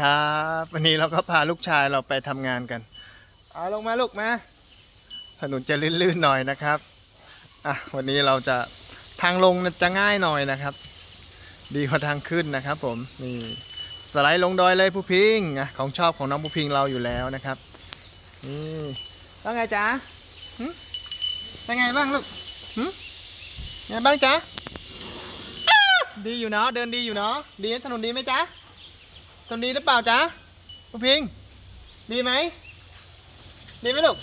ครับ วันนี้เราก็พาลูกชายเราไปทำงานกัน เอาลงมาลูกมาถนนจะลื่นๆหน่อยนะครับอะวันนี้เราจะทางลงจะง่ายหน่อยนะครับ ดีกว่าทางขึ้นนะครับผมนี่สไลด์ลงดอยเลยผู้พิงอะของชอบของน้องผู้พิงเราอยู่แล้วนะครับนี่ว่าไงจ๊ะเป็นไงบ้างลูกหึไงบ้างจ๊ะดีอยู่เนาะเดินดีอยู่เนาะดีถนนดีไหมจ๊ะ ถนนดีหรือเปล่าจ๊ะผู้พิง ดีไหม ดีไหมลูก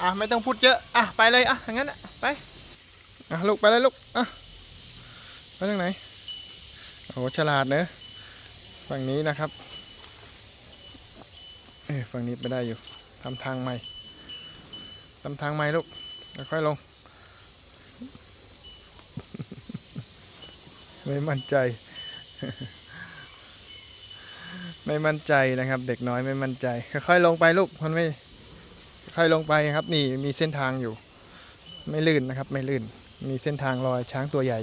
อะไม่ต้องพูดเยอะ อะไปเลย อะอย่างนั้นอะไป อะลูกไปเลยลูก อะไปทางไหน โอ้โหฉลาดเนอะฝั่งนี้นะครับ เอ้ฝั่งนี้ไปได้อยู่ทำทางใหม่ทำทางใหม่ลูก ค่อยลง ไม่มั่นใจ ไม่มั่นใจนะครับ เด็กน้อยไม่มั่นใจ ค่อยๆลงไปลูกมันไม่ค่อยลงไปครับ นี่มีเส้นทางอยู่ ไม่ลื่นนะครับ ไม่ลื่น มีเส้นทางรอยช้างตัวใหญ่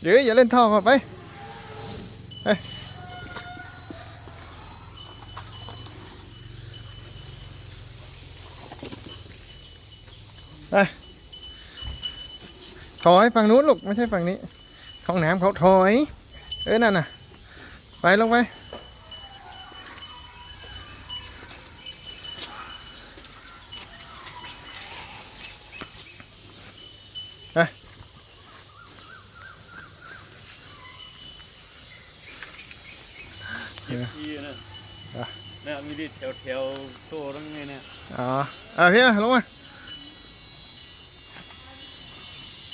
เดี๋ยวอย่าเล่นท่อก่อนไปไป ไปถอยฝั่งนู้นลูกไม่ใช่ฝั่งนี้ห้องน้ำเขาถอย เอ้ยนั่นน่ะ ไปลงไปไปเจ็บที่นะอะเนี่ยมีดิแถวแถวๆโตตั้งไงเนี่ย อ๋ออะพี่มาลงมา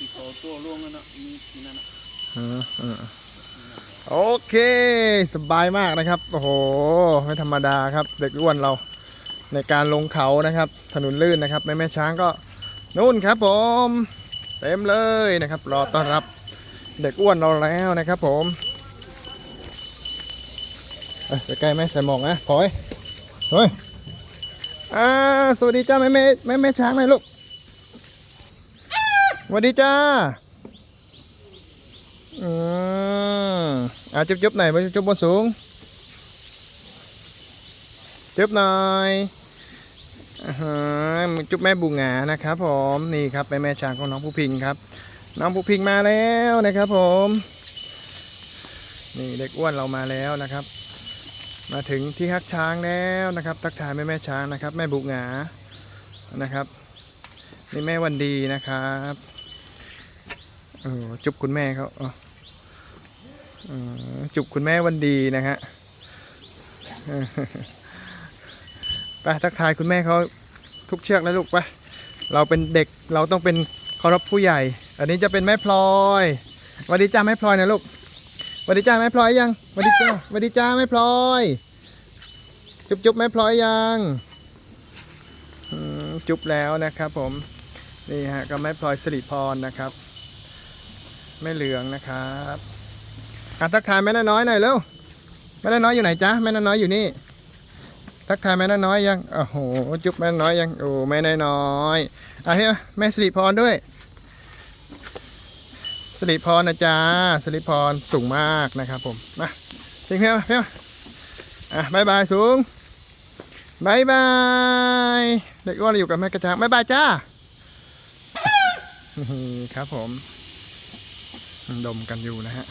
ที่เขา ตัวลงกันนะมีที่นั่นนะอืมโอเค สบายมากนะครับ โอ้โห ไม่ธรรมดาครับ เด็กอ้วนเราในการลงเขานะครับ ถนนลื่นนะครับ แม่แม่ช้างก็นู่นครับผม เต็มเลยนะครับ รอต้อนรับเด็กอ้วนเราแล้วนะครับผมเอ้ยไปใกล้แม่ใส่หมองนะพลอยเฮ้ยอ่าสวัสดีจ้าแม่แม่แม่แม่ช้างหน่อยลูก วัสดีจ้า อืมอะจุ๊บจุ๊บหน่อยไปจุ๊บบนสูง จุ๊บหน่อยอ่าฮะจุ๊บแม่บุงหานะครับผมนี่ครับแม่แม่ช้างของน้องผู้พิงครับ น้องผู้พิงมาแล้วนะครับผม นี่เด็กอ้วนเรามาแล้วนะครับ มาถึงที่ฮักช้างแล้วนะครับ ทักทายแม่แม่ช้างนะครับ แม่บุกหงานะครับนี่แม่วันดีนะครับ เออจุบคุณแม่เขาอ๋ออจุบคุณแม่วันดีนะฮะไปทักทายคุณแม่เขาทุกเชือกเลยลูกไปเราเป็นเด็กเราต้องเป็นเคารพผู้ใหญ่ อันนี้จะเป็นแม่พลอยวัสดีจ้าแม่พลอยนะลูกวัสดีจ้าแม่พลอยยังวัสดีจ้าวัสดีจ้าแม่พลอย จุบจุบแม่พลอยยังจุบแล้วนะครับผมนี่ฮะก็แม่พลอยสิริพรนะครับ แม่เหลืองนะครับอะทักทายแม่น้อยหน่อยเร็วแม่น้อยอยู่ไหนจ๊ะแม่น้อยอยู่นี่ ทักทายแม่น้อยยังโอ้โหจุ๊บแม่น้อยยังโอ้แม่น้อยอะเฮ้ยแม่สิริพรด้วยสิริพรนะจ๊ะสิริพรสูงมากนะครับผมมาเพียงเพียงเพียงอะบายบายสูงบายบายเด็กอ้วนอยู่กับแม่กระจังบายบายจ้าครับผม ดมกันอยู่นะฮะ